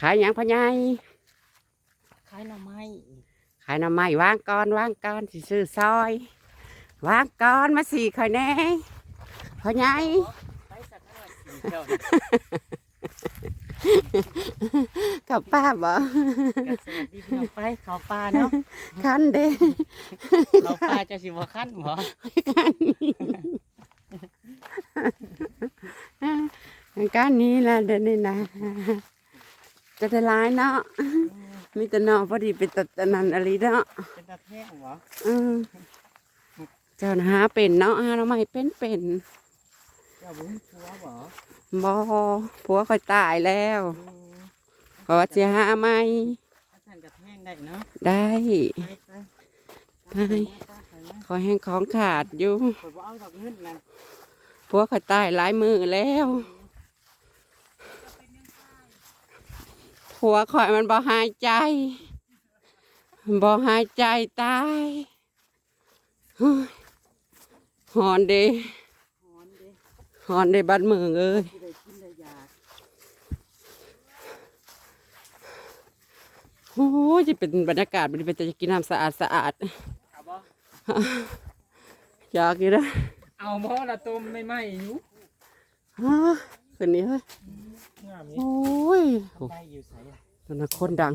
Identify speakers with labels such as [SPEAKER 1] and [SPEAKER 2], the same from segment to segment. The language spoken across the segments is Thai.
[SPEAKER 1] ขายหยังพ่อใหญ่
[SPEAKER 2] ขายหน่อไม้
[SPEAKER 1] ขายหน้ำไม้วางก่อนวางก่อนสิซื้อซอยวางก่อนมาสี่ข่อยแน่พ่อใหญ่
[SPEAKER 2] ไปสักหน่อยสิเจ้า
[SPEAKER 1] กับป้าบ่
[SPEAKER 2] ก็สวัสดีพี่น้องไปเขาปลาเนาะ
[SPEAKER 1] คันเด้
[SPEAKER 2] เขาปลาจะสิบ่คันบ่
[SPEAKER 1] การนี้ละเดินนี่นะ จะได้ร้ายเนาะมีแต่เนาะพอดีเป็นตัดอันนันอะไรเนาะ
[SPEAKER 2] เป็นตาแพงบ่
[SPEAKER 1] อืมเจ้าน่ะหาเป็นเนาะหาทำไมเป็นเป็น
[SPEAKER 2] เจ้าบุ้งชัวบ่
[SPEAKER 1] บ่ผัวคอยตายแล้ว
[SPEAKER 2] อืม
[SPEAKER 1] ขอจะหาไหม
[SPEAKER 2] ถ้าท่านกระแพงได้เนาะ
[SPEAKER 1] ได้
[SPEAKER 2] ไปไป
[SPEAKER 1] ไปขอแห้งของขาดอยู่
[SPEAKER 2] ข่อยบ่เอาดอกเงินนั่น
[SPEAKER 1] ผัวคอยตายหลายมือแล้ว ผัวคอยมันบ่หายใจบ่หายใจตายเฮ้ยหอนเด
[SPEAKER 2] หอนเด้
[SPEAKER 1] หอนเดบัดมือเอ้ย
[SPEAKER 2] ผู้ใดกินได้ยา
[SPEAKER 1] โอ้ยจะเป็นบรรยากาศมันเป็นจะกินน้ำสะอาดสะอาด
[SPEAKER 2] เอาบ่
[SPEAKER 1] อยากอยู่นะ
[SPEAKER 3] เอาหม้อละต้มไม่ไหม้อยู่
[SPEAKER 1] ฮะคืนนี้เฮ้ย
[SPEAKER 3] งามนี่
[SPEAKER 1] โอ้ย
[SPEAKER 2] ได้อยู่ไสล่ะ
[SPEAKER 1] ตอนนั้นคนดัง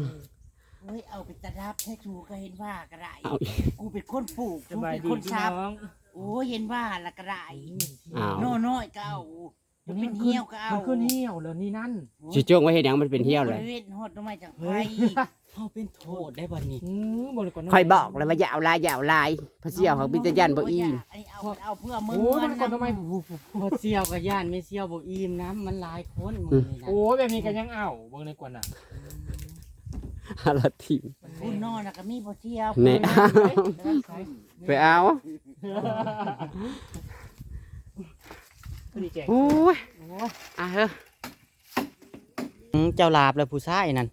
[SPEAKER 2] เฮ้ยเอาไปตะรับแท้ชูก็เห็นว่าก็ได้
[SPEAKER 1] เอาอีก
[SPEAKER 2] กูเป็นคนปลูก
[SPEAKER 3] ส
[SPEAKER 2] กู
[SPEAKER 3] บาย
[SPEAKER 2] เป็น
[SPEAKER 3] ดี
[SPEAKER 2] คน
[SPEAKER 3] พี่
[SPEAKER 2] ชับ
[SPEAKER 3] น้อง
[SPEAKER 2] โอ้ยเห็นว่าละก็ได้
[SPEAKER 1] อ้าว
[SPEAKER 2] โน่น้อยก็เอา จะเป็นเหี้ยวก็เอา
[SPEAKER 3] มันขึ้นเหี่ยวแล้วนี่นั่น
[SPEAKER 1] จิจ้วงไว้เห็นยังมันเป็นเที่ยวเลย
[SPEAKER 2] บริเวณหดน้ำไม้จากไฟ
[SPEAKER 3] เฮาเป็นโทษได้บ่นี่อือบริกร
[SPEAKER 1] คอยบอกเลยว่าอย่าเอาลายอย่าเอาลายพระเสี่ยวเขาพิจยันบ่อี
[SPEAKER 2] อันนี้เอาเอาเพื่อมึง
[SPEAKER 3] โอ้ยมันก่อนทำไม
[SPEAKER 2] พอเสี่ยวกับย่านไม่เสี่ยวบ่อิ่มน้ำมันหลายคนมึงนี่นะ
[SPEAKER 3] โอ้ยแบบนี้ก็ยังเอาเบิ่งในกวนน่ะ
[SPEAKER 1] อะไรทีม
[SPEAKER 2] คุณนอนนะก็มีบ่เสี่ยว
[SPEAKER 1] แน่ไปเอา
[SPEAKER 3] พอ ดีแจง
[SPEAKER 1] โอ้ยอะเฮ้ย
[SPEAKER 2] เจ้าลาบแล้วผู้ชายนั่น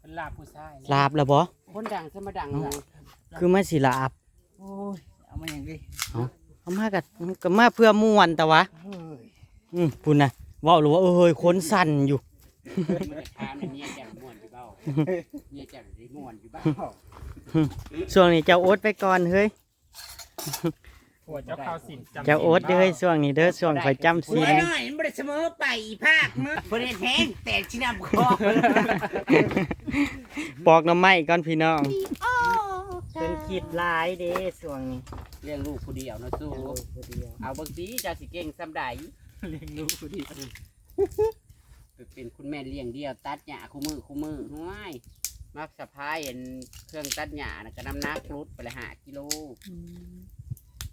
[SPEAKER 3] เป็นลาบผู้ชาย
[SPEAKER 2] ลาบแล้วบ่
[SPEAKER 1] คนดังจะมาดังเลย
[SPEAKER 2] คือมาสิลาบโอ้ยเอามาอย่างดีเอามากัก็มาเพื่อม่วนแต่วะอืมพุ่นน่ะเว้าหรือว่าเอ้ยคนสั่นอยู่
[SPEAKER 1] ทานเนี่ยแจ่มม่วนอยู่เบ้าเนี่ยแจ่มสีม่วนอยู่เบ้า
[SPEAKER 2] ช่วงนี้เจ้าโอ๊ตไปก่อนเฮ้ย
[SPEAKER 3] หัวเจ้าข้าวสินจำ
[SPEAKER 2] เจ้าโอ๊ตเด้อเฮ้ยช่วงนี้เด้อช่วงข่อยจำศีล
[SPEAKER 4] น้อยมันบ่ได้เสมอไปอีภาคมึงบ่ได้แทงแต่ชินำคอ
[SPEAKER 2] ปอกหน้ำไม้ก่อนพี่น้อง เป็นขีดลายเด้ช่วงนี้
[SPEAKER 1] เลี้ยงลูกผู้เดียวนะสู้เอาบางทีจะสิเก่งสำใด
[SPEAKER 3] เลี้ยงลูกผู้เดียว
[SPEAKER 1] เป็นคุณแม่เลี้ยงเดียว ตัดหญ้าคู่มือคู่มือห้วยมักสะพายเห็นเครื่องตัดหญ้านะก็น้ำหนักรุดไปละห้ากิโล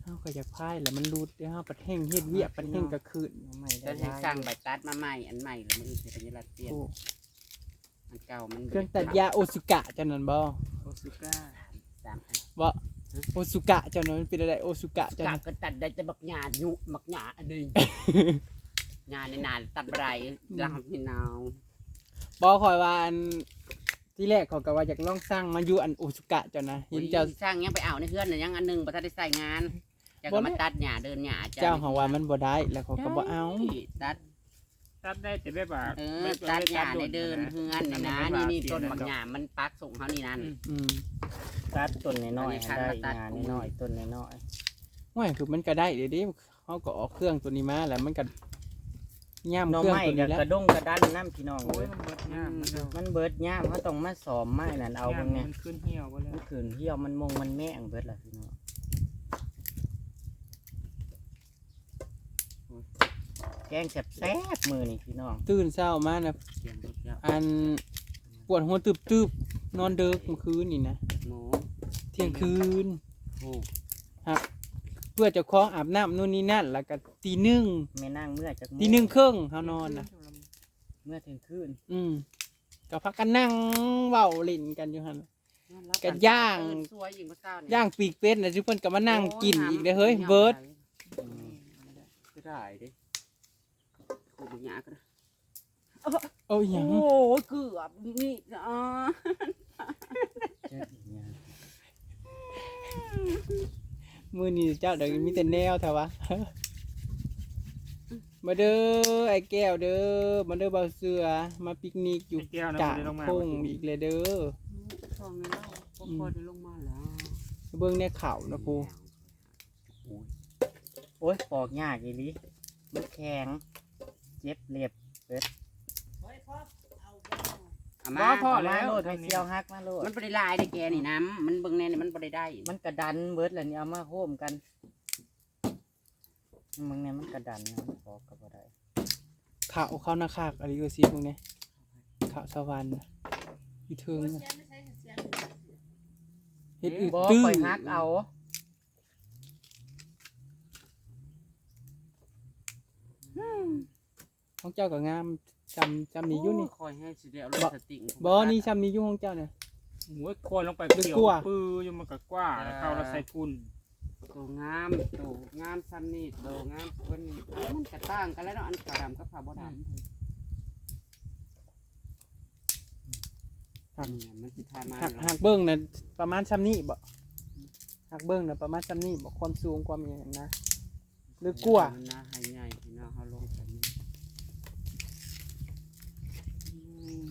[SPEAKER 3] เฮาก็อยากพายแล้วมันรูดเด้อเฮาปัดแห้งเฮ็ดเวียกปัดแห้งก็คืน
[SPEAKER 1] จะให้สร้างใบตัดมาใหม่อันใหม่แล้วมันจะเป็นรัดเปลี่ยน
[SPEAKER 3] โอ้
[SPEAKER 1] อันเก่ามัน
[SPEAKER 3] เครื่องตัดยาโอซุกะเจ้านั้นบ่
[SPEAKER 2] โอซุก้า
[SPEAKER 1] สามอัน
[SPEAKER 3] บ่โอซุกะเจ้านั้นเป็นอะไรโอซุกะเจ้ากะนั้น
[SPEAKER 1] ก็ตัดได้แต่บักหญ้าหยุบักหญ้าอันนี้ หญ้าในนานตัดบ่ไรลำพี่นาว
[SPEAKER 3] บ่คอยว่าอันที่แรกเขาก็ว่าอยากลองสร้างมาอยู่อันโอซุกะเจ้านะเห็นเจ้า
[SPEAKER 1] สร้างยังไปเอาในเพื่อนน่ะยังอันหนึงบ่ทันได้ใส่งาน จะ
[SPEAKER 3] บ่
[SPEAKER 1] ก็
[SPEAKER 3] แม่
[SPEAKER 1] มาตัดหญ้าเดินหญ้า
[SPEAKER 3] เจ้าของว่ามันบ่ได้แล้วเขาก็บ่เอา
[SPEAKER 1] ตัด
[SPEAKER 5] ตัดได้แต่แบบว่า
[SPEAKER 1] เออตัดหญ้าในเดินเพื่อนนี่นะนี่นี่ต้นบักหญ้ามันปักส่งเขานี่นั่น
[SPEAKER 3] อืม
[SPEAKER 2] ตัดต้นน้อยๆ
[SPEAKER 1] อันนี้
[SPEAKER 2] ให้ได้
[SPEAKER 1] คันมาตัด
[SPEAKER 2] งานน้อยๆต้นน้อย
[SPEAKER 3] ว่าคือมันก็ได้เดี๋ยวนี้เขาก็ออกเครื่องตัวนี้มาแล้วมันก็ย่ำ
[SPEAKER 2] ๆหน้อ
[SPEAKER 3] เครื่อง
[SPEAKER 2] ไม้
[SPEAKER 3] ตัว
[SPEAKER 2] กั
[SPEAKER 3] นี้
[SPEAKER 2] บ
[SPEAKER 3] แล้ว
[SPEAKER 2] กระด้งกระดันน้ำพี่น้อง
[SPEAKER 5] โอ้
[SPEAKER 2] เว้
[SPEAKER 5] ย
[SPEAKER 2] ย
[SPEAKER 5] มันเบิดงามมันเด้อ
[SPEAKER 2] มันเบิดย่ามเขาต้องมาสอมไม้นั่นเอา
[SPEAKER 5] งา
[SPEAKER 2] เบิ่
[SPEAKER 5] ม
[SPEAKER 2] งเนี่ย
[SPEAKER 5] มันขึ้นเหี่ยวไปแล้ว
[SPEAKER 2] มันขืนเที่ยวมันมงมันแม่งเบิดล่ะพี่น้อง แกงแซ่บๆมือนี่พี่น้อง
[SPEAKER 3] ตื่นเช้ามานะ
[SPEAKER 1] เสียงรถแล้ว
[SPEAKER 3] อันปวดหัวตึบๆนอนเดึกเมื่อคืนนี่นะ
[SPEAKER 1] หมู
[SPEAKER 3] เที่ยงคืน
[SPEAKER 1] โอ้
[SPEAKER 3] เพื่อเจะคล้าของอาบน้ำนู่นนี่นั่น แล้วก็ตีหนึ่ง
[SPEAKER 2] แม่นั่งเมื่อจาก
[SPEAKER 3] ตีหนึ่งครึ่งเขานอนนะ
[SPEAKER 2] เมื่อถึงคืน
[SPEAKER 3] อืมก็พักกันนั่งเว้าเล่นกันอยู่หันกะย่าง
[SPEAKER 1] เอิ้นสวยอยู่เมื่อเช้านี่
[SPEAKER 3] ย่างปีกเป็ดนะทุกคนก็มานั่งกินอีกเลยเฮ้ยเบิร์ด
[SPEAKER 1] ก็ได้เด้ คูบักหญ้าก็ได้
[SPEAKER 3] โอ้ยห
[SPEAKER 1] โอ้
[SPEAKER 3] ยัง
[SPEAKER 1] โหเกือบนี่อ่า
[SPEAKER 2] เจ้าอีหยัง
[SPEAKER 3] มือนี่เจ้าเดี๋ยวมีแต่แนวแถววะ มาเด้อไอ้แก้วเด้อมาเด้อเบาเสือมาปิกนิกอยู่
[SPEAKER 5] ไอ้แก้วนะ
[SPEAKER 3] กลาง
[SPEAKER 5] บ่ได้ลงมา
[SPEAKER 3] พงอีกเลยเด้อ
[SPEAKER 1] ช่องนี้แล้วพอพอได้ลงมาแล้ว
[SPEAKER 3] เบิ่งในเขานะปู
[SPEAKER 2] โอ้ยปอกยากอีหลีมันแข็ง เจ็บเล็บ
[SPEAKER 1] เอา
[SPEAKER 5] บ่
[SPEAKER 1] มา
[SPEAKER 5] พอ
[SPEAKER 2] เอา
[SPEAKER 5] แล้
[SPEAKER 2] มาวโลดให้เซียวฮักมาโลด
[SPEAKER 1] มันบ่ได้ลายได้แกนี่น้ำมันเบิ่งแน่นี่มันบ่ได้ได้
[SPEAKER 2] มันกระดันเบิดแล้วนี่เอามาโฮมกันมึงเนี่ยมันกระดันนะมันปอกก็บ่ได้
[SPEAKER 3] เขาเขาหน้าคากอะไรก็ซีพวกนี้เขาสวรรค์น่ะอีเทิงน่ะเฮ็ดอึด
[SPEAKER 2] บ่
[SPEAKER 3] ตื้อ
[SPEAKER 2] ค่อยฮักเอา
[SPEAKER 3] ของเจ้าก็งามจำจำนี้อยู่นี่
[SPEAKER 1] คอยให้สิได้เอารถสติง
[SPEAKER 3] บ่นี่จำนี้อยู่ของเจ้าเนี่ย
[SPEAKER 5] โอ้ยโคนลงไป
[SPEAKER 3] ลึก
[SPEAKER 5] เกี่ยว
[SPEAKER 3] กว่า
[SPEAKER 5] ปื้ออยู่มันก็กว่าแล้วเข้าแล้วใส่พุ่น
[SPEAKER 1] ตัวงามตัวงามซ้ำนี่ตัวงามเพิ่นนี่มันก็ต่างกันแล้วเนาะอันขาวดำกับขาวบ่ดำเนี่ยมันสิทามา
[SPEAKER 3] หักหักเบิ้งน่ะประมาณจำนี้บ่หักเบิ้งน่ะประมาณจำนี้บ่ความสูงความอหย่างนะหรือกลัว
[SPEAKER 1] มันน่าให้ใหญ่ให้น่าเฮาลงกันนี้อืม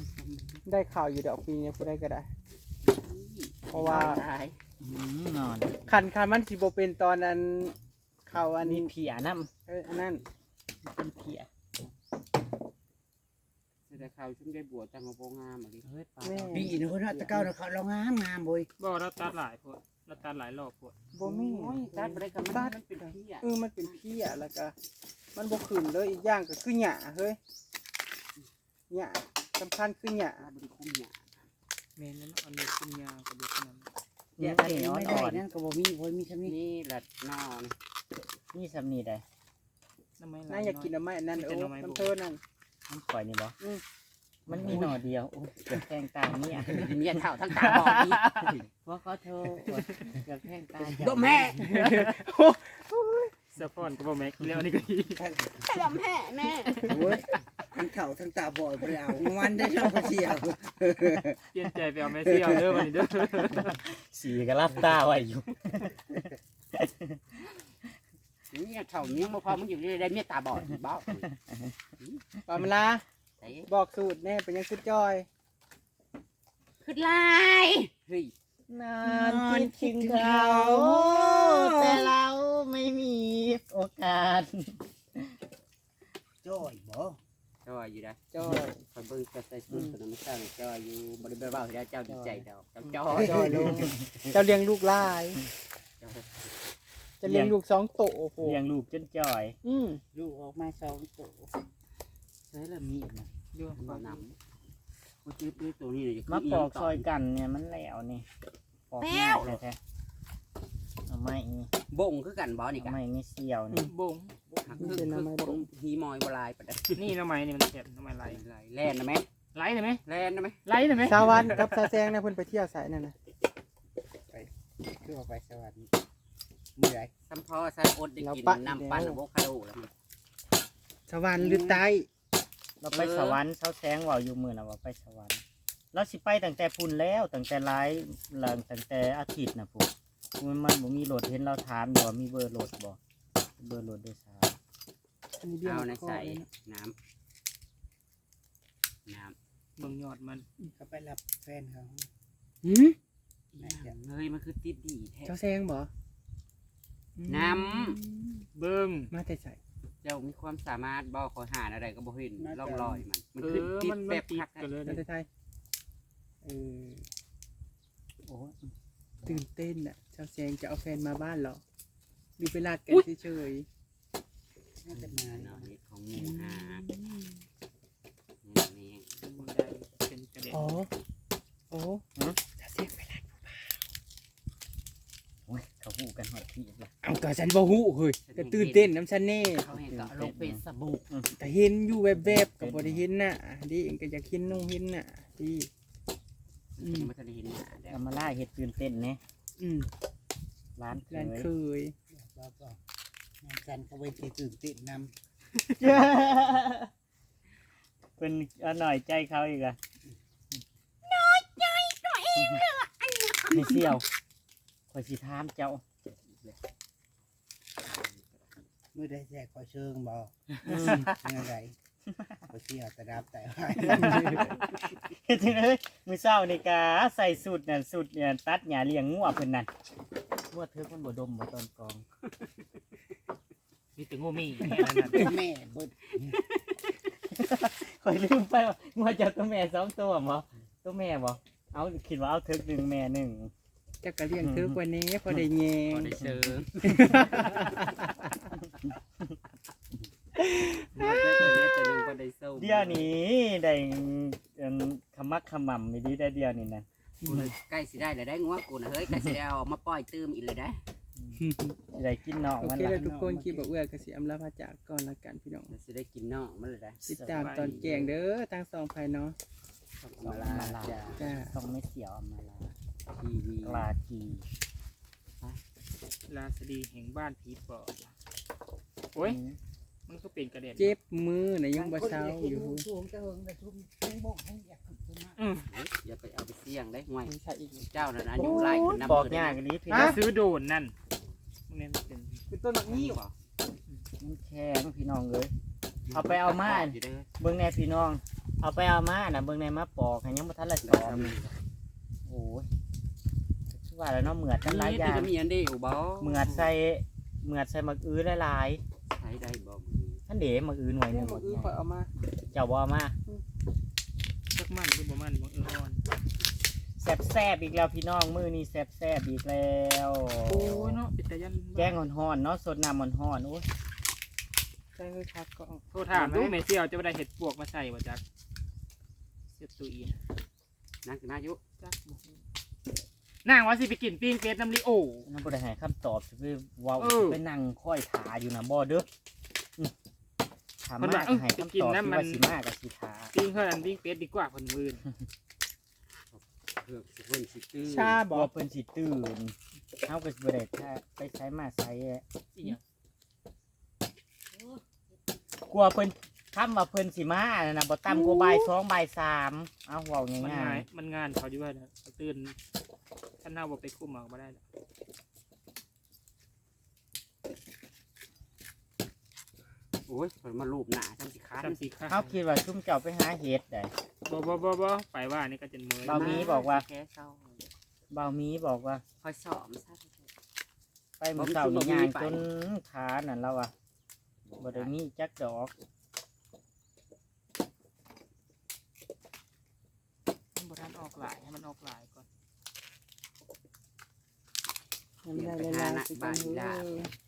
[SPEAKER 3] ได้ข่าวอยู่ดอกปีนี้ผู้ใดก็ได้ เพราะว่า
[SPEAKER 1] ตาย
[SPEAKER 2] อืมนอน
[SPEAKER 3] คันคันมันสิบ่เป็นตอนนั้นข่าวอัน
[SPEAKER 2] มี
[SPEAKER 3] นี้
[SPEAKER 2] เพียน้
[SPEAKER 3] เอ้ยอันนั้นำ
[SPEAKER 2] เป็นเพีย
[SPEAKER 1] สิได้ข่าวชุ่มได้บัวจังบ่งามอะดิ
[SPEAKER 2] เฮ้ยปลา
[SPEAKER 3] แม่
[SPEAKER 4] ปีนู้นเนาะแตะเก้าเนาะเขาเรางามงามบ่ย
[SPEAKER 5] บ่เราตัดหลายพวกเราตัดหลายรอบพวก
[SPEAKER 3] บ่มี
[SPEAKER 1] โอ้ยตัดบ่ได้กับมันมันเป็นพี่อะ
[SPEAKER 3] เออมันเป็นเพี้ยแล้วก็มันบ่ขึ้นเลยอีกอย่างก็คือหญ้าเฮ้ยหญ้า สำคัญคือหญ้า
[SPEAKER 1] ตัดบ่ได้คุ้มเนี่ย
[SPEAKER 5] แม่นแล้วเนาะอันนี้ขึ้นยาวกับเด็กนั้น
[SPEAKER 2] เนี่ย
[SPEAKER 4] แต่
[SPEAKER 2] อันนี้
[SPEAKER 4] ไม่
[SPEAKER 2] อ่
[SPEAKER 4] ได้
[SPEAKER 2] อน
[SPEAKER 4] นั่นก็บ่มีบ่มีซำนี้
[SPEAKER 1] นี่แหละนอน
[SPEAKER 2] ๆนี่สำนีได้
[SPEAKER 5] น้ำไม้หล
[SPEAKER 3] น่าอยากกิน
[SPEAKER 5] น้
[SPEAKER 3] น้ำไม้อันนั้น
[SPEAKER 5] มีแต่
[SPEAKER 3] โอ้
[SPEAKER 5] หน่อไม้
[SPEAKER 3] น้ำเธอนั่น
[SPEAKER 2] มันปล่อยนี่บ่
[SPEAKER 3] อืม
[SPEAKER 2] มันมีหน่อเดียวโอ้ยเกือบแทงตาเนี่ย
[SPEAKER 1] เมียเท่าทั้งตาบอดอีก
[SPEAKER 2] ว่าเขาโทรเกือบแทงตา
[SPEAKER 1] โดแม่
[SPEAKER 5] เสื้อฟ้อนก็บ่แม็กแล้วอันนี้ก็ดี
[SPEAKER 1] โดแม่แม่
[SPEAKER 4] โอ้ย ทั้งเฒ่าทั้งตาบอดบ่ได้เอามันได้ชอบเที่ยว
[SPEAKER 5] เปลี่ยนใจไปเอาแม่เสี่ยวเด้อวันนี้เด้อ
[SPEAKER 2] สีก็รับตาไว้อยู่
[SPEAKER 1] เมียเท่านี้บ่พอมึงอยู่ได้เมียตาบอดอีกบ่
[SPEAKER 3] ปามาลา
[SPEAKER 1] ไอ้
[SPEAKER 3] บอกสูตรแน่เป็นยังคือจอย
[SPEAKER 1] ขึ้นลายเฮ้ย
[SPEAKER 2] นานคิดถึงเขาแต่เราไม่มีโอกาส
[SPEAKER 4] จ้อยบ่
[SPEAKER 1] จอยอยู่ได้
[SPEAKER 3] จอย
[SPEAKER 1] คอยเบิ่งจะใส่ชุดตัวนั้นไม่ใช่จอยอยู่บ่ได้เบาๆเดี๋ยวเจ้าดีใจดอกเจ้าจอย
[SPEAKER 3] จอยลงเจ้าเลี้ยงลูกหลาย
[SPEAKER 1] จอย
[SPEAKER 3] จะเลี้ยงลูกสองโตโอ้โห
[SPEAKER 2] เลี้ยงลูกจนจ่อย
[SPEAKER 3] อืม
[SPEAKER 4] ลูกออกมาสองตัว
[SPEAKER 2] ใช้ละมีดนะ
[SPEAKER 5] เด้อ
[SPEAKER 1] บ่นำกูจืดด้วยตัวนี้เลย
[SPEAKER 2] มาปอกซอยกันเนี่ยมันแล้วนี่ปอกง่ายเลยแท้เอาไม้นี่
[SPEAKER 1] บ่งคือกันบ่นี่
[SPEAKER 2] เอา
[SPEAKER 1] กัน
[SPEAKER 2] ไม้นี่เสียวนี่
[SPEAKER 5] บ่ง
[SPEAKER 1] คือคือหีมอยบ่ลายปะเด้
[SPEAKER 5] นี่น้ำไม้นี่มันเจ็บน้ำไม้ไหล
[SPEAKER 1] ไหลแล่นนะไหม
[SPEAKER 5] ไหลได้ไหม
[SPEAKER 1] แล่นนะไหม
[SPEAKER 5] ไหลได้ไหม
[SPEAKER 3] ชาววันกับชาแซงนะเพิ่นไปเที่ยวสายนั่นน่ะ
[SPEAKER 4] คือว่าไปสวรรค์เมื่อย
[SPEAKER 1] สัมพอใส่อดได้กินน้ำปั่นอะโวคาโดแล้วมัน
[SPEAKER 3] ชาววันหรือใต้
[SPEAKER 2] เราไปสวรรค์เช้าแสงว่าอยู่มือนะว่าไปสวรรค์เราสิไปตั้งแต่พุ่นแล้วตั้งแต่หลายหลังตั้งแต่อาทิตย์นะพวกมันมันบ่มีรถเห็นเราถามอยู่ว่ามีเบอร์รถบ่เบอร์รถโดยสาร
[SPEAKER 3] อั นนี้เบี้ย
[SPEAKER 1] เอาใน
[SPEAKER 3] ข้อ
[SPEAKER 1] ใส่
[SPEAKER 3] เลยนะ
[SPEAKER 1] น้ำน้
[SPEAKER 5] เบิ่งยอดมัน
[SPEAKER 4] เขาไปรับแฟนเขา
[SPEAKER 3] หืมำ
[SPEAKER 1] เฮ้ยมันคือติดดีแท้
[SPEAKER 3] ชาวแซงบ่
[SPEAKER 1] น้
[SPEAKER 5] เบิ่ง
[SPEAKER 3] มาแต่ใส่
[SPEAKER 1] เจ้ามีความสามารถบ่คอยหาอะไรก็บ่เห็นร่องรอยมัน มัน
[SPEAKER 5] เอ
[SPEAKER 1] คือ
[SPEAKER 5] อ
[SPEAKER 1] ติด
[SPEAKER 5] มัน
[SPEAKER 1] แบ
[SPEAKER 5] มัน
[SPEAKER 1] บ
[SPEAKER 5] ติด
[SPEAKER 1] คัก
[SPEAKER 5] กันเลย
[SPEAKER 3] มาแต่ใส่เออ
[SPEAKER 2] โอ้ย
[SPEAKER 3] ตื่นเต้นน่ะชาวแซงจะเอาแฟนมาบ้านเหรอหรือไปลาดกันเฉย
[SPEAKER 4] น่าจะมา
[SPEAKER 1] เนาะ
[SPEAKER 4] เนาะ
[SPEAKER 1] นี่ของหมูหานี่
[SPEAKER 5] ได้เป็นกระเด็น
[SPEAKER 3] ๆอ๋อโอ้ชาวแซงไปลา
[SPEAKER 2] โอ้ยเขาหูกันหอดพี่ละ
[SPEAKER 3] เอาก็ฉันบ่ฮู้เฮ้ยก็ตื่นเต้นน้ำฉันแน่
[SPEAKER 1] เขาเห็นก็ลงเฟซบุ๊ก
[SPEAKER 3] แต่เห็นอยู่แวบๆก็บ่ได้เห็นน่ะดิเองก็อยากเห็นน้องเห็นน่ะดิอืม
[SPEAKER 1] มันจะได้เห็นน้าเอา
[SPEAKER 2] มาล่าเห็ดตื่นเต้นเนี่ย
[SPEAKER 3] อืม
[SPEAKER 2] ร้านเค
[SPEAKER 3] ร้านเคย
[SPEAKER 4] บ่บ่งานกันเขาไว้ที่ตื่นเต้นนำ
[SPEAKER 2] เป็นเอาหน่อยใจเขาอีกอะไม่เสี่ยวคอยสิถามเจ้า
[SPEAKER 4] มือได้แจกขอเชิงบ่
[SPEAKER 2] อืม
[SPEAKER 4] ยังไงขอเชี่ยวแต่ดับแต่ว่า
[SPEAKER 2] เฮ็ดจังได๋มื้อเช้านี่กะใส่สูตรนั่นสูตรเนี่ยตัดหญ้าเลี้ยงงัวเพิ่นนั่นงัวเถิกมันบ่ดมบ่ตอนกอง
[SPEAKER 5] มีแต่งูมีแค่นั้นน่ะ
[SPEAKER 4] แม่เบิด
[SPEAKER 2] ข่อยลืมไปว่างัวเจ้าตัวแม่สองตัวบ่ตัวแม่บ่เอาคิดว่าเอาเถิกหนึ่งแม่หนึ่ง
[SPEAKER 3] จะกระเลี้ยงเธอกว่านี้พอได้แย
[SPEAKER 1] พองได้เชิงมันก็จะได้ตัวหนึงพอได้สู้
[SPEAKER 2] เดี๋ยวนี้ได้เอิ่มขมักขมั่มไม่ดีได้เดียวนี่นะ
[SPEAKER 1] ใกล้สิได้แล้วได้งัวกูนะเฮ้ยใกล้สิได้เอามาปล่อยตื้มอีกเลยได้
[SPEAKER 2] สิได้กินน้อง
[SPEAKER 3] โอ
[SPEAKER 2] มัน
[SPEAKER 3] เค
[SPEAKER 2] ละ
[SPEAKER 3] แล้วทุกคนคลิปบ่เอื้อก็สิอำลาพระจากก่อนละกันพี่น้อง
[SPEAKER 1] เดี๋ยวสิได้กินน่องมันเลยได้
[SPEAKER 3] ติดตามตอนแจงเด้อทางสองภายเนาะ
[SPEAKER 1] มาลาจ้า
[SPEAKER 3] จ้า
[SPEAKER 2] ต้องไม่เสียวเอามาลา
[SPEAKER 1] ทีวี
[SPEAKER 2] กลากี
[SPEAKER 5] ราสดีแห่งบ้านผีปอบโอ้ย มันก็เป็นกระเด็น
[SPEAKER 3] เจ็บมือน่ะยังบ่เช้าอยู่
[SPEAKER 4] สูงจะเฮิงแต่ชุ่มชุ่มบ่งให้อยากขึ้นมา
[SPEAKER 5] อืม
[SPEAKER 1] เฮ้ยอย่าไปเอาไปเสี่ยงได้ห่วย
[SPEAKER 3] ใช่อีก
[SPEAKER 1] เจ้านั่นอายุไล่ขึ้นน้ำ
[SPEAKER 2] บอก
[SPEAKER 1] เพิ่น
[SPEAKER 2] ยากอันนี้พี่
[SPEAKER 5] ถ้า
[SPEAKER 2] นะ
[SPEAKER 5] ซื้อโดนนั่น มันเนี่ยเป็น
[SPEAKER 3] คือต้นนี้
[SPEAKER 1] นี่บ่
[SPEAKER 2] มันแข็งพี่น้องเลยเอาไปเอามา
[SPEAKER 1] อยู่เด้อ
[SPEAKER 2] เบิ่งแน่พี่น้อง เอาไปเอามาน่ะเบิ่งแน่มาปอกให้ยังบ่ทันละสอมโอ้ยคือว่าแล้วเนาะเหมือดกันหลายอ
[SPEAKER 1] นี่
[SPEAKER 2] ย่าง
[SPEAKER 1] จะมีอันเดียวบ่
[SPEAKER 2] เหมือดใส่เหมือดใส่หมักอื้อหลาย
[SPEAKER 1] ใช้ได้บ่มื้อนี้
[SPEAKER 2] ๆท่านเด๋หมักอื้อหน่วยห
[SPEAKER 3] เรื่
[SPEAKER 2] นึ
[SPEAKER 3] อง
[SPEAKER 2] ง
[SPEAKER 3] บ่อื้อขอยเอามา
[SPEAKER 2] เจ้าบ่เอามา
[SPEAKER 5] สักมันหรือบ่มันบ่เอออ่อน
[SPEAKER 2] แซ่บแซบๆอีกแล้วพี่น้องมื้อนี้แซ่บแซบๆอีกแล้ว
[SPEAKER 5] โอ้ยเนาะปิดตายัน
[SPEAKER 2] แกงห่อนๆเนาะสดน้ำห่อนๆโอ้ย
[SPEAKER 3] ใช่เลยครับก็
[SPEAKER 5] โทษถามดูแม่เสี่ยวจะบ่ได้เห็ดปวกมาใส่บ่จักเสียบตุอีนะ
[SPEAKER 1] นั่งกินอายุ
[SPEAKER 5] จักบ่ฮู้นางว่าสิไปกินปิ้งเป็ดน้ำลิโอ
[SPEAKER 2] นั่นบ่ได้ให้คำตอบสิไปเว้า
[SPEAKER 5] เออ
[SPEAKER 2] ไปนั่งค่อยถาอยู่นะบ่เด้ออืมถาม
[SPEAKER 5] มัน
[SPEAKER 2] มา
[SPEAKER 5] ว่า
[SPEAKER 2] ก็
[SPEAKER 5] เอ้า
[SPEAKER 2] ให้
[SPEAKER 5] จะ
[SPEAKER 2] คำ
[SPEAKER 5] กิน
[SPEAKER 2] ตอบ
[SPEAKER 5] น้ำ
[SPEAKER 2] ที่
[SPEAKER 5] มัน
[SPEAKER 2] ว่าสิมาก็สิถา
[SPEAKER 5] ปิ้งเท่านั้นปิ้งเป็ดดีกว่าเพิ่นมืน
[SPEAKER 1] เพื่อสิเพิ่นสิตื้อ
[SPEAKER 3] ชา
[SPEAKER 2] บ่
[SPEAKER 3] บ่
[SPEAKER 2] เพิ่นสิตื่นเฮาก็สิบ่ได้ถ้าไปใช้มาใช้อะ
[SPEAKER 5] อีหยัง
[SPEAKER 2] กลัวเพิ่นคำว่าเพิ่นสิมานั่นน่ะบ่ต่ำกว่าบ่ายสองบ่ายสามเอาเว้า
[SPEAKER 5] มัน
[SPEAKER 2] ง่างา
[SPEAKER 5] ย
[SPEAKER 2] ย
[SPEAKER 5] มันงานเขาอยู่ว่าเนี่ยเขาตื่นท่านเน่าบ่ไปคุมเอาบ่ได้ดอก
[SPEAKER 1] โอ้ยเพิ่นมารูปหน้าทำสิคัน
[SPEAKER 5] ทำสีข้า
[SPEAKER 2] ๆเฮาคิดว่าซุมเจ้าไปหาเห็ดได้
[SPEAKER 5] บ่บ่บ่บ่ไปว่านี่ก็จะเมย
[SPEAKER 2] บามีบอกว่า
[SPEAKER 1] แค่เศร้า
[SPEAKER 2] เบามีบอกว่า
[SPEAKER 1] คอยสอบซะ
[SPEAKER 2] ไปมื้อเช้านี่ย่างจนขานั่นแล้วอะบ่ได้มีจักดอก
[SPEAKER 5] มันบ่ทันออกหลายให้มันออกหลายก่อน
[SPEAKER 3] มันได้เวลาสิกันเฮ้ย
[SPEAKER 5] เ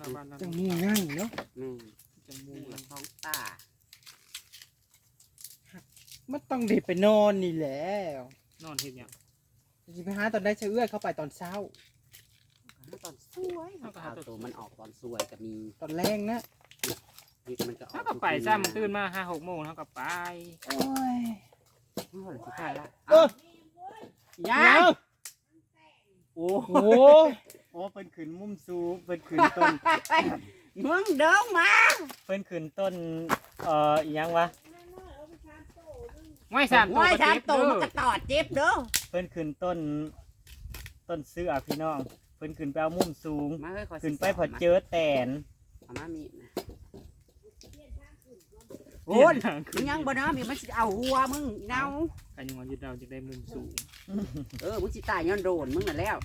[SPEAKER 5] นาะไปทางละวันละ
[SPEAKER 3] จังมีง่ายเนาะ
[SPEAKER 1] แม่ง
[SPEAKER 5] จังมู
[SPEAKER 1] มู
[SPEAKER 5] ก
[SPEAKER 1] ละท้องตา
[SPEAKER 3] มันต้องได้ไปนอนนี่แหล้ว
[SPEAKER 5] นอนเฮ็ดหยัง
[SPEAKER 3] สิไปหาตอนได้เชื่อเอื้อเข้าไปตอนเช้า
[SPEAKER 1] ตอนสวยเขาก็เอาตัวมันออกตอนสวยก็มี
[SPEAKER 3] ตอนแรงนะ
[SPEAKER 1] นี่มันก็ออก
[SPEAKER 5] เฮาก็ไปซ้ำมันตื่นมา5 6โมงเฮาก็ไป
[SPEAKER 3] โอ้ย
[SPEAKER 1] โอ้ยสิพลาดละ
[SPEAKER 3] เออ
[SPEAKER 1] ยัง
[SPEAKER 2] โอ้
[SPEAKER 3] โอ้ย
[SPEAKER 2] โอ้เพิ่นขึ้นมุมสูงเพิ่นขึ้นต้น
[SPEAKER 1] มึงเดินมา
[SPEAKER 2] เพิ่นขึ้นต้น เอ่ออีหยังวะ
[SPEAKER 5] ง่ายสามตัว
[SPEAKER 1] ว่าย
[SPEAKER 5] ก็
[SPEAKER 1] ทา
[SPEAKER 5] เจ็บ
[SPEAKER 1] ตัว
[SPEAKER 5] เด้
[SPEAKER 1] มัน
[SPEAKER 5] อ
[SPEAKER 1] ก็ตอดเจ็บเด้อ
[SPEAKER 2] เพิ่นขึ้นต้น ต้นเสื้อพี่น้อง เพิ่นขึ้นไปเอามุมสูง
[SPEAKER 1] มาเฮ้ยขอ
[SPEAKER 2] ขึ้นไปพอเจอแตน
[SPEAKER 1] เอามามีดนะโอ้ยมึงยังบ่นะมีมันสิเอาหัวมึงอีเนา
[SPEAKER 5] กันยังว่าอยู่ดาวจะได้มุมสูง
[SPEAKER 1] เออมึงสิตายย้อนโดนมึงน่ะแล้ว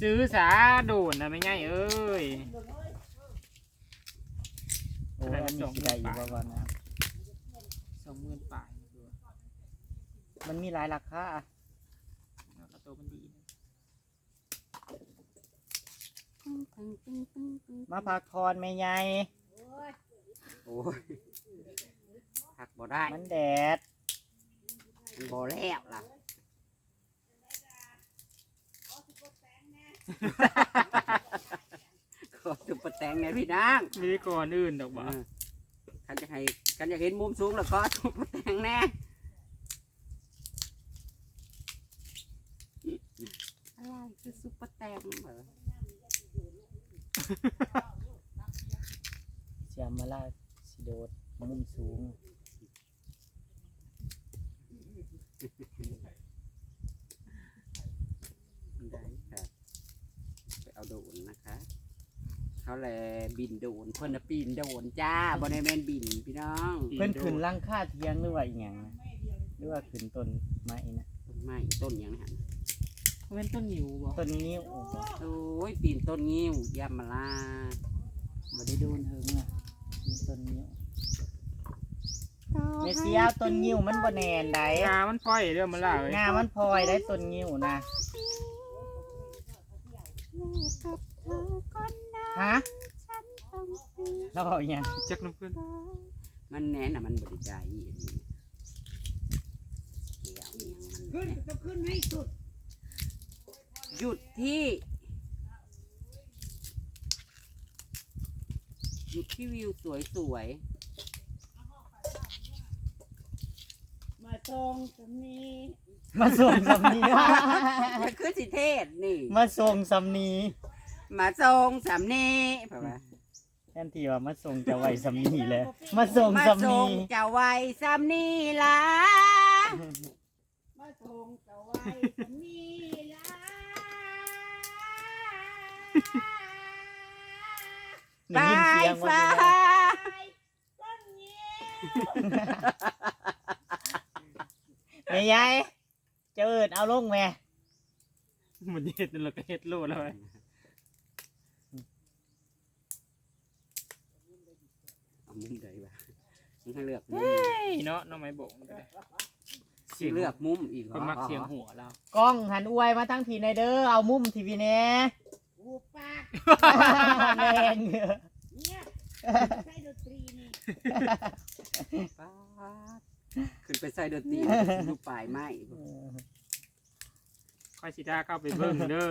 [SPEAKER 5] ซื้อสาโดนนะไม่ง่ายเอ้ย
[SPEAKER 2] โอ้ยอันนี้สิได้อยู่บ่ว่านะ
[SPEAKER 5] 20,000ปลายนะคือ
[SPEAKER 2] มันมีหลายราคา
[SPEAKER 5] แล้วก็ตัวมันดีนะ
[SPEAKER 2] มาพักผ่อนแม่ใหญ่
[SPEAKER 1] โอ้ยหักบ่ได้
[SPEAKER 2] มันแดด
[SPEAKER 1] มันบ่แล้วล่ะ ขอจุบประแตงไงพี่นาง
[SPEAKER 5] มีก่อนอื่นดอกบ่
[SPEAKER 1] เออคันจะให้คันจะเห็นมุมสูงแล้วก็จุบประแตงแน่อะไรคือซุปเปอร์แตงเหรอ
[SPEAKER 2] เสียมาลาสิโดดมุมสูง
[SPEAKER 1] ได้ครับไปเอาโดนนะคะค เขาแลบินโดนเพิ่นน่ะปีน โดนจ้าบ่ได้แม่นบินพี่น้อง
[SPEAKER 2] เพิ่นขึ้นลังค่าเทียงหรือว่าอีหยังนะหรือว่าขึ้นต้นไม้นะ
[SPEAKER 1] ต้นไม้ต้นหยังหั่น
[SPEAKER 5] เขาเป็นต้นหิวบ่
[SPEAKER 2] ต้นนิ้วบ่
[SPEAKER 1] โอ้ยปีนต้นงิ้วยามมาลา
[SPEAKER 2] บ่ได้โดนเฮิงนะมีต้นนิ้วเมเสียต้นนิ้วมันบ่แน่นได้
[SPEAKER 5] งามันพ่อยเรื่องมันล่าเลย
[SPEAKER 2] งามันพลอยได้ต้นนิ้วนะฮะ เราเอาอย่าง
[SPEAKER 5] จักน้ำเพื่อน
[SPEAKER 1] มันแน่นน่ะมันบ่ได้ใจอีอันนี้เกี่ยวอิหยังมัน
[SPEAKER 4] ขึ้นต้องขึ้นให้สุด
[SPEAKER 1] หยุดที่หยุดที่วิวสวย
[SPEAKER 4] มาตรงตรงนี้
[SPEAKER 2] มาส่งสำนี
[SPEAKER 1] ๆมันคือสิเทศนี่
[SPEAKER 2] มาส่งสำนี
[SPEAKER 1] มาทรงสำนีเพราะว่า
[SPEAKER 2] แทนที่ว่ามาส่งจะไหวสำนีแล้วมาส่ง
[SPEAKER 1] มา
[SPEAKER 2] สำ
[SPEAKER 1] ทร
[SPEAKER 2] นี
[SPEAKER 1] งจะไว้สำนีล่ะ
[SPEAKER 4] มาตรงตะไว้ตรงนี้ละ
[SPEAKER 2] ได้ยินเสียง
[SPEAKER 1] ฟ้า
[SPEAKER 2] ว่า
[SPEAKER 4] ต้นนี้
[SPEAKER 2] แม่ยายเจะเอิดเอาลงแม่
[SPEAKER 5] มันเฮ็ดนั่นแหละก็เฮ็ดโลดแล้วไป
[SPEAKER 1] เอ มุมใดบ้างมึงให้เลือกมุม
[SPEAKER 5] พี่เนาะน้องไม้โบกก็ได้
[SPEAKER 1] สิเลือกมุมอีกเหร
[SPEAKER 5] คน
[SPEAKER 1] อ
[SPEAKER 5] มักเสียงหัวเรา
[SPEAKER 2] กล้องหันอวยมาทั้งพีในเด้อเอามุมทีวีแหน่
[SPEAKER 4] หูปาก
[SPEAKER 2] แรงเงอะ
[SPEAKER 4] เนี่ยใช้ดนตรีนี่
[SPEAKER 1] ป๊าดขึ้นไปใส่ดนตรีดูปลายไม้
[SPEAKER 5] ค่อยสิได้เข้าไปเบิ่งเด้อ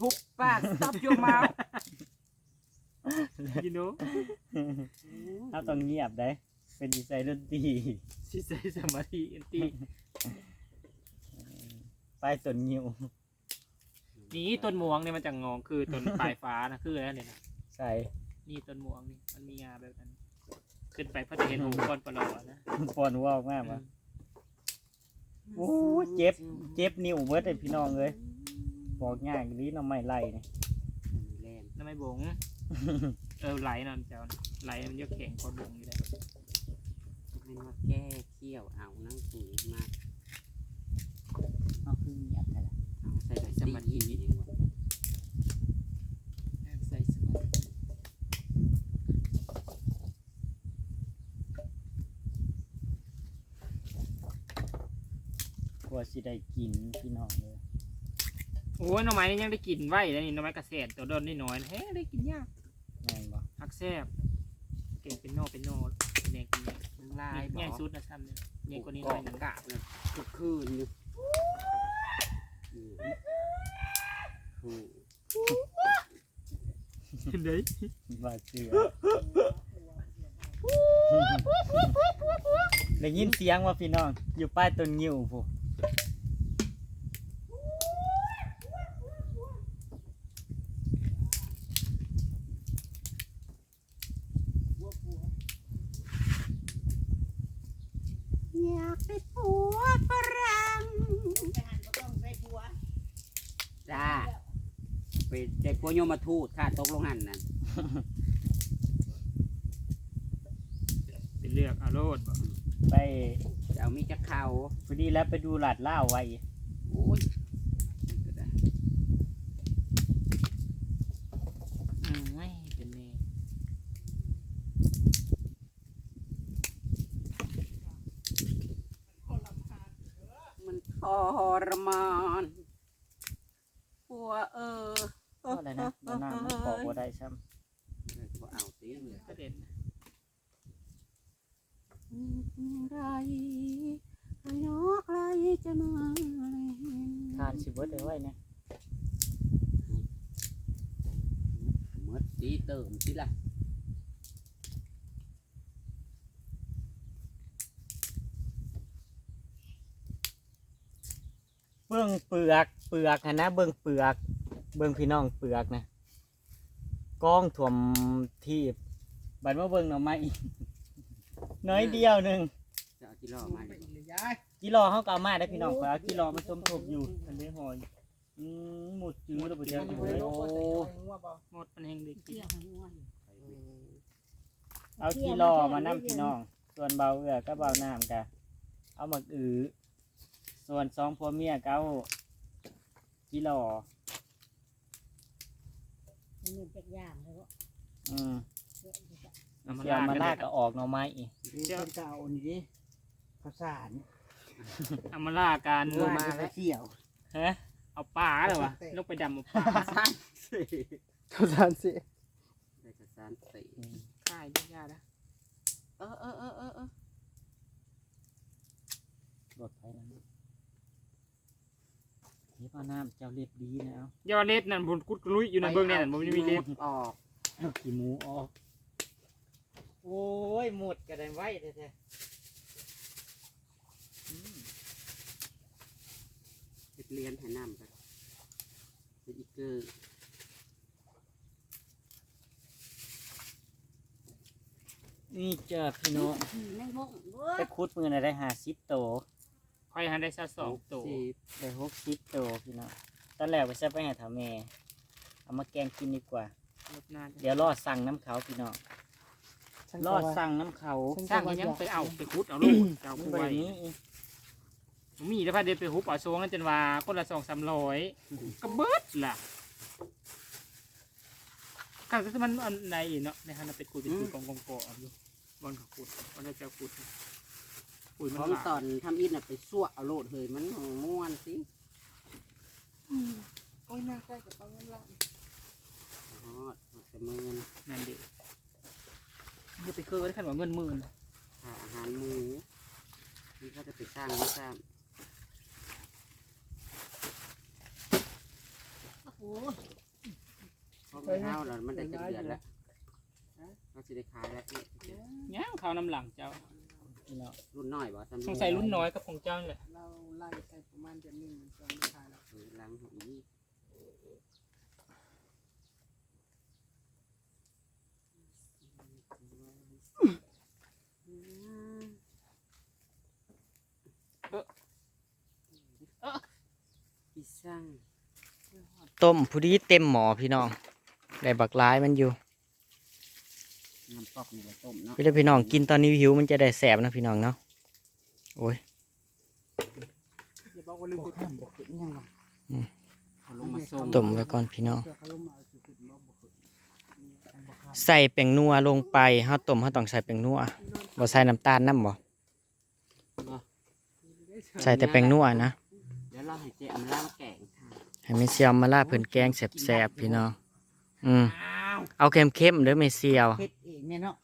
[SPEAKER 1] หุบปาก stop your mouth
[SPEAKER 5] you know
[SPEAKER 2] เราต้องเงียบได้ เป็นดีไซน์ดนตรี
[SPEAKER 5] สิใส่สมาธิอันตี
[SPEAKER 2] ไปต้นงิ้ว
[SPEAKER 5] นี่ต้นม่วงเนี่ยมันจะงองคือต้นปลายฟ้านะคืออะไรเนี่ยนะ
[SPEAKER 2] ใส่
[SPEAKER 5] นี่ต้นม่วงนี่มันมีงาแบบนั้น ขึ้นไปเพื่อจะเห็นหูก้อนปลอนะ
[SPEAKER 2] ปอนว่าวมากวะโอ้ยเจ็บ เจ็บนิ้วเบิดเลยพี่น้องเลย บอกง่ายลีน้ำไม่ไล่นี่
[SPEAKER 1] แล่น
[SPEAKER 5] น้ำไม่บง เออไหลนั่นเจ้าน่ะไหลมันยกแข็งกว่าบงอยู่แล้ว
[SPEAKER 1] ให้มาแก้เขี้ยวเอานั่งสูงมาก
[SPEAKER 2] เอาคือเงียบแต่ละ
[SPEAKER 1] เอาใส่สมาธินี่
[SPEAKER 5] ใส่สมาธิ
[SPEAKER 2] กลัวสิได้กินพี่น้องเลย
[SPEAKER 5] โอ้ยหน่อไม้นี่ยังได้กินไว้แล้วนี่หน่อไม้กระเสดตัวโดนนิดหน่อยเฮ้ได้กินยาก
[SPEAKER 2] แม่นบ่
[SPEAKER 5] ฮักแซบเก่งเป็นโนเป็นโนเป็นแดงเป็นแดง
[SPEAKER 1] น้ำลาย
[SPEAKER 5] ใหญ่
[SPEAKER 1] บอก
[SPEAKER 5] สุดนะซ้ำเนี่ยใหญ่กว่านี้ห
[SPEAKER 1] ก
[SPEAKER 5] น่อยหนึง
[SPEAKER 1] กะนะทุกคืนอยู่อืมอืม
[SPEAKER 5] เด้ย
[SPEAKER 2] ว่าเสือได้ยินเสียงว่าพี่น้อง อยู่ป้ายต้นงิ้วผู้
[SPEAKER 1] อยากได้ผัวฝรั่ง
[SPEAKER 4] ไปหันก็ต้องใส่ผัว
[SPEAKER 1] จ้า ไปได้ผัวโยมทูตค่ะตกลงหันนั่น
[SPEAKER 5] เป็นเลือกเอาโลดบ่
[SPEAKER 2] ไป
[SPEAKER 1] จะเอามีจะเข่า
[SPEAKER 2] พอดีแล้วไปดูหลาดเล่าวไว้
[SPEAKER 1] โอ้ยก็ได้
[SPEAKER 5] อืมไม่เป็นแน่
[SPEAKER 1] มันทรมาน ผัวเออ
[SPEAKER 2] ก็อะไร นะมันน้ำมันบอกว่าได้ซ้
[SPEAKER 1] เออบ่เอาสิเลย
[SPEAKER 5] ก็เด่นนะ
[SPEAKER 1] ไรนกไรจะมาำ
[SPEAKER 2] ทานสิเบิดเลยไว้เนี่ย
[SPEAKER 1] เมื่อสีเติมสิล่ะ
[SPEAKER 2] เบื้องเปลือกเปลือกอะนะเบื้องเปลือก เบื้องพี่น้องเปลือกนะกล้องถ่วมที่บัดมาเบิ่งหน่อไม้น้อยเดียวหนึ่ง
[SPEAKER 1] จะเอาที่ล่อมาเลย
[SPEAKER 2] กิโลเขาก็เอามาได้พี่น้องขอเอากิโลมาสมทบอยู่อันนี้หอยอืมหมดจื้อแล้วบ่จัก
[SPEAKER 3] มัน
[SPEAKER 2] เล
[SPEAKER 3] บ่ได้
[SPEAKER 2] ย
[SPEAKER 3] ลง
[SPEAKER 2] โอ้
[SPEAKER 3] ว่าใส่ไข่งัวบ่
[SPEAKER 5] หมดมันแห้งเด็กกิน
[SPEAKER 4] เกี่ยวหัว
[SPEAKER 2] เอากิโลมานํพี่น้อง ส่วนเบาเอื้อก็เบาน้ำกะเอาหมักอือส่วนสองผัวเมียก็เอากิโล
[SPEAKER 4] มันมีจักอย่างเลยว่า
[SPEAKER 2] อืม
[SPEAKER 5] เอามา
[SPEAKER 2] เดี๋ยว
[SPEAKER 5] ลาก
[SPEAKER 2] มา
[SPEAKER 5] กัน
[SPEAKER 2] ลากก็ออกหน่อไม้อีก
[SPEAKER 3] เจ้าเจ้าอันนี้ข้าวสาร
[SPEAKER 5] เอามาลากกัน
[SPEAKER 3] มาแล้วเกี่ยว
[SPEAKER 5] ฮะเอาปลาเลยวะลงไปดำเอาปลา
[SPEAKER 1] สานสิ
[SPEAKER 3] ข้าวสารสิ
[SPEAKER 1] ได้กระสานสิ
[SPEAKER 5] ค่ายยากๆนะ
[SPEAKER 1] เออเออเออเออเออ
[SPEAKER 2] รถไฟนั้น นี่ป้าน้ำเจ้าเล็บดีนะเอา
[SPEAKER 5] ยอดเล็ดนั่นบนกุดกลุยอยู่ในเบื้องนี่นั่นมันมีเล็บ
[SPEAKER 1] ออก
[SPEAKER 2] เอาขี้หมูออก โอ้ยหมดก็ได้ไว้แท้
[SPEAKER 1] เฮ็ดเรียนให้น้ำกันเป็นอีกเกอร์
[SPEAKER 2] ๆนี่เจ้าพี่น้อง
[SPEAKER 4] ขี่ในห้องเว้
[SPEAKER 2] ไป
[SPEAKER 4] ย
[SPEAKER 2] คุดมือน่ะได้หาสิบโต
[SPEAKER 5] ค่อยหันได้ซะสองตัว
[SPEAKER 1] สิบ
[SPEAKER 2] ได้หกสิบโตพี่น้องตอนแรกไปใช้ไปให้ถาแม่เอามาแกงกินดีกว่า
[SPEAKER 5] รถหน้า
[SPEAKER 2] เดี๋ยวรอดสั่งน้ำเขาพี่น้องรอดสั่งน้ำเขา
[SPEAKER 5] สร้างยังไปเอาไปคุดเอาลูกเอา
[SPEAKER 2] มัน
[SPEAKER 5] ผู้
[SPEAKER 2] บ
[SPEAKER 5] ไว้
[SPEAKER 2] รินี้อีก
[SPEAKER 5] มีแล้วพาเดินไปหุบเอาโซงนั่นจนว่าคนละสองสามร้อยก็เบิดล่ะข้างที่มันอันในอีกเนาะในฮันนะเป็นคุยเป็นคุยกองกองกออยู่บอลเขาขุดบอลได้เจ้าขุด ปุ๋ยมัน
[SPEAKER 1] ของ
[SPEAKER 5] หลา
[SPEAKER 1] ตอนทำอิฐน่ะไปสั่วเอาโลดเฮ้ยมันม่วนสิ
[SPEAKER 3] โอ้ยน่าใกล้กับปังเงินล้าน
[SPEAKER 1] ฮอดฮอดแต่มือน
[SPEAKER 5] นั่นเด็กเดี๋ยวไปเคือได้ขันว่าเงินหมื่น
[SPEAKER 1] หาอาหารหมูนี่เขาจะไปสร้างไม่สร้าง
[SPEAKER 4] โอ้โห
[SPEAKER 1] เพราะมันเท่าแล้วมันได้จะเดือนแล้วเราจะได้ขายแล้วเนี่ย
[SPEAKER 5] ย่างเขาวน้ำหลังเจ้า
[SPEAKER 2] พี่น้อง
[SPEAKER 1] รุ่นน้อยบ่ทำ
[SPEAKER 5] สงสัยรุ่นน้อยกับของเจ้านี่แหละ
[SPEAKER 3] เราไล่ไปประมาณเดือนหนึงจนไม่ทายแล้ว
[SPEAKER 1] เออล้างหัวอีกอีสั่ง
[SPEAKER 2] ต้มผู้ดีเต็มหมอพี่น้องได้บักร้ายมันอยู่
[SPEAKER 1] น้ำปอกนี่แหละต้มเนาะ
[SPEAKER 2] พี่เด้อพี่น้องกินตอนนี้หิวมันจะได้แสบนะพี่น้องเนาะโอ้ย
[SPEAKER 3] อย่าบอกว่าลืมกดข้ามบอกขึ้นยังหรอ
[SPEAKER 1] เอาลงมาส่ง
[SPEAKER 2] ต้มไว้ก่อนพี่น้อง
[SPEAKER 3] เพื่อเขาลงมาเอาสิขึ้นมาบอกขึ้น
[SPEAKER 2] ใส่แป้งนัวลงไปเฮาต้มเฮาต้องใส่แป้งนัวบ่ใส่น้ำตาลน้ำบ่ใส่แต่แป้งนัวนะ
[SPEAKER 1] เดี๋ยวเราให้เจ๊อำลาแกงค่ะ
[SPEAKER 2] ให้แม่เซียวมาลาเพิ่นแกงแซ่บๆพี่น้องอืม เอาเข้มๆเด้อแม่เซียว
[SPEAKER 6] เฮ็ดเองเนี่ยเนาะ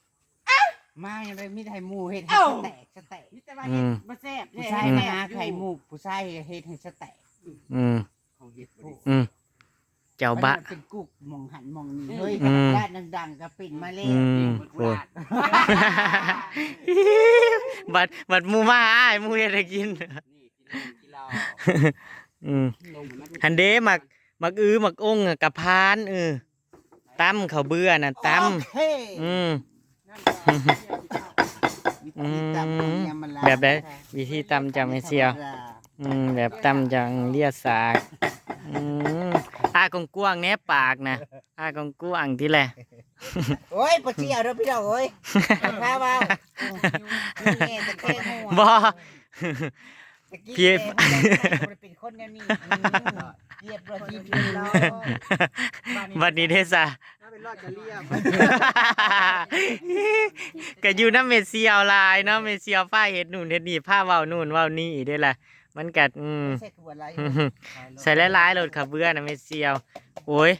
[SPEAKER 6] มาอย่างไรมีไข่หมูเฮ็ดให้สแตกสแตก
[SPEAKER 1] นี่แต่ว่า
[SPEAKER 2] อื
[SPEAKER 1] เฮ็ด
[SPEAKER 2] ม
[SPEAKER 1] บ่แซ่บ
[SPEAKER 6] ผู้
[SPEAKER 1] เด้
[SPEAKER 6] ชาย
[SPEAKER 2] อืม
[SPEAKER 6] มาหาไข่หมูผู้ชายเฮ็ดให้สแตก
[SPEAKER 2] อืม
[SPEAKER 1] ของเฮ็ดบ่ได้
[SPEAKER 2] อืมเจ้าบะ
[SPEAKER 6] มันเป็นกุกมองหันมองนี่เฮ้ย
[SPEAKER 2] อืม
[SPEAKER 6] ด้านดังๆก็ปิ่นมาเล่
[SPEAKER 2] อืม
[SPEAKER 1] โค
[SPEAKER 2] โอ้ย
[SPEAKER 1] ราช
[SPEAKER 2] บัดบัดหมูมาอ้ายหมูเฮ็ดให้กิน
[SPEAKER 1] นี่กินเหล้ากินเหล้า
[SPEAKER 2] อืม
[SPEAKER 1] ต้มให้มัน
[SPEAKER 2] หันเด้หมักหมักอื้อหมักองอะกะพานเออ ตั้มข้าวเบื่อน่ะตั้ม
[SPEAKER 6] โอเค
[SPEAKER 2] อืม
[SPEAKER 6] วิธีตำของยำมะลา
[SPEAKER 2] แบบใดวิธีตำจำไม่เซียว อืมแบบตั้มจังเลียสากอืมอากงกวางแหนปากนะอากงกวางที่แหละ
[SPEAKER 6] โอ้ยปะเจียวเด้อพี่น้องเอ้ยพาเบาแม่ตะแคงหัว
[SPEAKER 2] บ่
[SPEAKER 6] ตะกี้
[SPEAKER 2] พี่
[SPEAKER 6] แม่บ่ได้เป็นคนแนวนี้อืมเรียบร้อยที่พี่น้อง
[SPEAKER 2] บัดนี้เด้ซะ
[SPEAKER 3] ถ้าเป็นรอดจะเรียบ
[SPEAKER 2] ก็อยู่น้ำเมเซียวหลายเนาะเมเซียวฝ้าเฮ็ดนู่นเฮ็ดนี่ผ้าเว้านู่นเว้านี่เด้ล่ะมันกัดอืม
[SPEAKER 6] ใส่ขวดไร
[SPEAKER 2] ใส่หลายๆโหลดข้าวเบื่อนะเมเซียว โอ้ย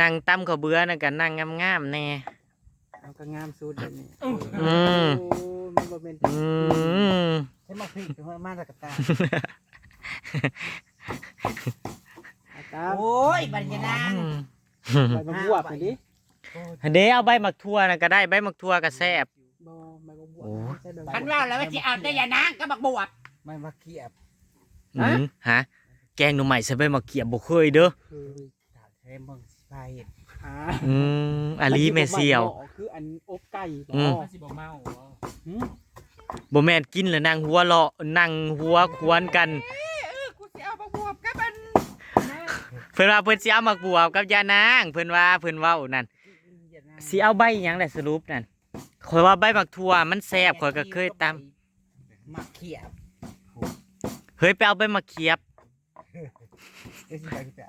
[SPEAKER 2] นั่งตั้มข้าวเบื่อน่ะก็นั่งงามๆแน่
[SPEAKER 3] เอาก็งามสุดเลยนี่
[SPEAKER 2] อืม
[SPEAKER 3] โอ้มั นบ่เป็น
[SPEAKER 2] อืม
[SPEAKER 6] ใช่มาพริกถึงมาตะกะตา
[SPEAKER 3] ตาม
[SPEAKER 6] โอ้ยบัญญานาง
[SPEAKER 3] ไปมาบวบไปดิ
[SPEAKER 2] เด้เอาใบหมักทั่วน่ะก็ได้ใบหมักทั่วก็แซ่บ
[SPEAKER 3] บ่ไปมาบวบ
[SPEAKER 2] โอ้
[SPEAKER 3] ใช่แบบ
[SPEAKER 1] คันว่าแล้วว่าสิเอาแต่ยานางก็บักบวบ
[SPEAKER 6] ไม่มาเขียบ
[SPEAKER 2] อืมฮะ แกงหน่อไม้ใส่ใบหมักเขียบบ่เคยเด้อ
[SPEAKER 3] คือ
[SPEAKER 6] ถามเทมเบิ่งสิพาเห็ด
[SPEAKER 3] อ่า
[SPEAKER 2] อืมอาลีแม่เซียว
[SPEAKER 3] คืออันอบไก่
[SPEAKER 2] อืม
[SPEAKER 5] มันสิบ่เมาเหรอ
[SPEAKER 3] หืม
[SPEAKER 2] บ่แม่นกินแล้วนั่งหัวเลาะนั่งหัวควรกัน
[SPEAKER 1] กูสิเอาบักบวบกับมัน
[SPEAKER 2] คเพิ่นว่าเพิ่นสิเอาหมักบวบกับยานาง เพิ่นว่าเพิ่นเว้านั่นสิเอาใบหยังแหละสรุปนั่นข่อยว่าใบหมักทั่วมันแซ่บข่อยก็เคยตำ
[SPEAKER 6] มักเขียบ
[SPEAKER 2] เฮ้ยไปเอาใบมะเขียบ
[SPEAKER 6] เอ้ยสิไปจ้ะ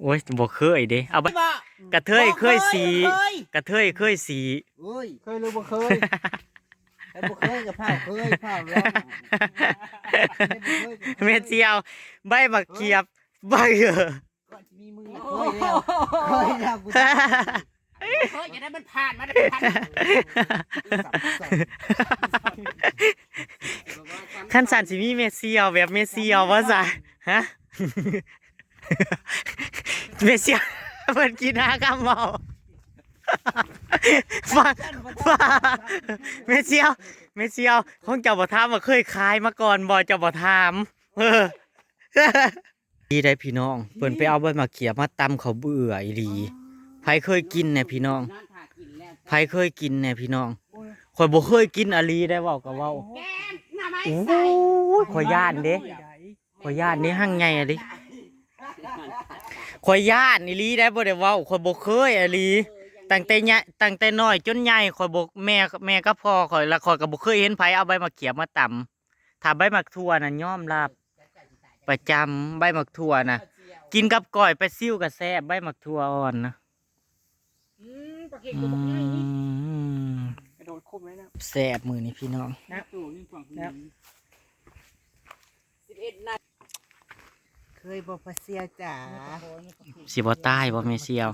[SPEAKER 2] โอ้ยบ่เคยเด้เอาใบกระเทยเคยสี
[SPEAKER 6] บ่เคย
[SPEAKER 2] กระเทยเคยสี
[SPEAKER 6] โอ้ย
[SPEAKER 3] เคยหรือบ่เคย
[SPEAKER 6] ไอ้ บ่เคยกับเผาเคยเผาแล้ว
[SPEAKER 2] เมเจียว ใบมะเขียบใบเออ
[SPEAKER 6] ก่อนจะมีมือน่ะเคยแล้วเคยแล้วกู
[SPEAKER 1] เฮ้ยอย่างนั้นมันผ่านมาได้ผ่าน
[SPEAKER 2] ขั้นสันสิมีเมเซียวแบบเมเซียวว่าซะฮะเมเซียวเพิ่นกินหากำเมา ฟังฟังเมเซียวเมเซียวของเจ้าบ่ถามว่าเคยขายมาก่อนบ่เจ้าบ่ถามเออดีได้พี่น้องเพิ่นไปเอาใบมะเขียมาตำเขาเบื่ออีหลีไผเคยกินแน่พี่น้องไผเคยกินแน่พี่น้องข่อยบ่เคยกินอะลีได้เว้าก็เว้า
[SPEAKER 1] แกงหน้าไม้
[SPEAKER 2] โอ้ยข่อยย่านเด้ข่อยย่านนี่หั่งไงอะดิข่อยย่านอีหลีได้บ่ได้เว้าข่อยบ่เคยอะลี ตั้งแต่ใหญ่ตั้งแต่น้อยจนใหญ่ข่อยบ่แม่แม่กับพ่อข่อยแล้วข่อยก็บ่เคยเห็นไผเอาใบมะเขียบมาตำถ้าใบมะทั่วน่ะยอมรับ ประจำใบมะทั่วน่ะ กินกับก้อยไปซิ่วกับแซ่บใบมะทั่วอ่อนนะ
[SPEAKER 1] อืมปลาเค็ง
[SPEAKER 2] อื
[SPEAKER 1] ตัวบักใหญ่นี่
[SPEAKER 2] ม
[SPEAKER 3] กระโดดคุมเลยนะ
[SPEAKER 2] แซ่บมือนี่พี่น้อง
[SPEAKER 5] นักตู่ยิ่งฝั่งคุณ
[SPEAKER 1] สิบเอ็ดนาที
[SPEAKER 6] เคยบ่พะเสียจ๋า
[SPEAKER 2] สิบ่ตายบ่แม่เสียว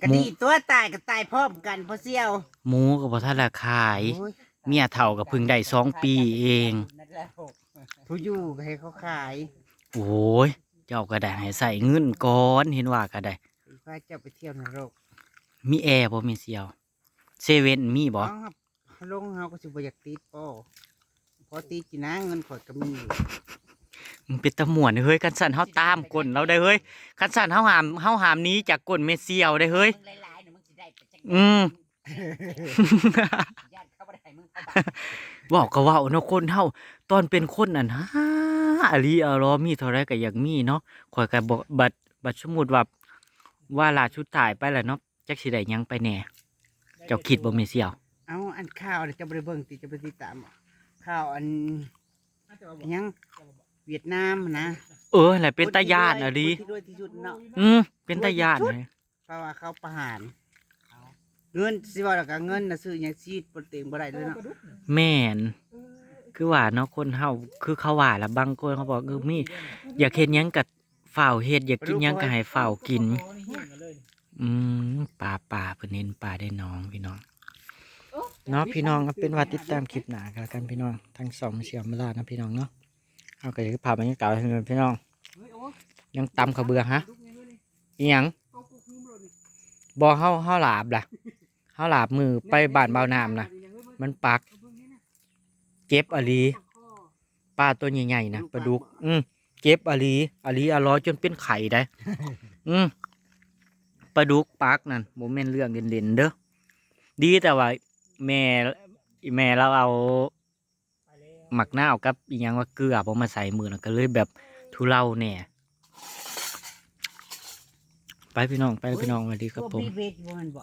[SPEAKER 6] กะดีตัวตายก็ตายพร้อมกันพะเสียว
[SPEAKER 2] หมูก็บ่ทันละขาย
[SPEAKER 6] โอ้ย
[SPEAKER 2] เมียเฒ่าก็เพิ่งได้สองปีเอง
[SPEAKER 6] ผู้อยู่ก็ให้เขาขาย
[SPEAKER 2] โอ้ย เจ้าก็ได้ให้ใส่เงินก่อนเห็นว่าก็ได้
[SPEAKER 6] ว่าเจ้าไปเที่ยวนรก
[SPEAKER 2] มีแอร์บ่แม่เสียว เซเว่นมีบ่
[SPEAKER 6] เอาครับลงเฮาก็สิบ่อยากติดป้อพอติดจีนะเงินข่อยก็มีอยู่
[SPEAKER 2] มัน เป็นตะหมวนเฮ้ยคันสั่นเฮาตามกลเราได้เฮ้ยคันสั่นเฮาหามเฮาหามหนี้จากกลแม่เสียวได้เฮ้ย
[SPEAKER 1] มึงหลายๆเดี๋ยวมึงสิได้ไปจัง
[SPEAKER 2] อืม
[SPEAKER 1] ญาติเข้าบ่ได้มึงเข้าบ้าน
[SPEAKER 2] เว้าก็เว้าเนาะคนเฮาตอนเป็นคนนั่นฮะอลีอารอมีเท่าไรก็อยากมีเนาะข่อยก็บ่บัดบัดสมมุติว่าว่าลาชุดตายไปแล้วเนาะจักสิได้หยังไปแหน่เจ้าคิดบ่แม่เสียว
[SPEAKER 6] เอาอันข้าวน่ะเจะบ่ได้เบิ่งติเจะบ่ได้ติดตามบ่ข้าวอันอันหยัง เวียดนามนะ
[SPEAKER 2] เออนั่นแหละเป็นตาญาติอะลี
[SPEAKER 6] ที่รวยที่สุดเนาะ
[SPEAKER 2] อืมเป็นตาญาติเลย
[SPEAKER 6] เพราะว่าเขาประหารเงินสิว่าแล้วก็เงินน่ะซื้อหยังชีดบ่เต็มบ่ได้เลยเนาะ
[SPEAKER 2] แม่น คือว่าเนาะคนเฮาคือเขาว่าละบางคนเขาบอกเออมี อยากเฮ็ดหยังก็ฝ้าวเฮ็ดอยากกินหยังก็ให้ฝ้าวกิน อืมป่าป่าเพิ่นเห็นป่าได้น้องพี่น้อง เนาะพี่น้องก็เป็นว่าติดตามคลิปหน้ากันแล้วกันพี่น้องทั้งสองเสียมเวลานะพี่น้องเนาะ เอาก็อยากจะพาบรรยากาศให้พี่น้อง ยังตำข้าวเบื่อฮะอีหยังบ่เฮาเฮาหลาบล่ะเฮาหลาบมือไปบ้านเบาน้ำนะมันปัก เก็บอลีปลาตัวใหญ่ๆนะปลาดุก อืมเก็บอลีอลีอร่อยจนเป็นไข่ได้อืมปลาดุกปักนั่นโมเมนเรื่องเล่นๆเด้อดีแต่ว่าแม่อีแม่เราเอา หมักหน้าวกับอีกอย่างว่าเกลือเอามาใส่มือแล้วก็เลยแบบทุเลาเนี่ยไปพี่น้องไปพี่น้องสวัสดีครับผม
[SPEAKER 6] พวกเบสบ่แมันบ่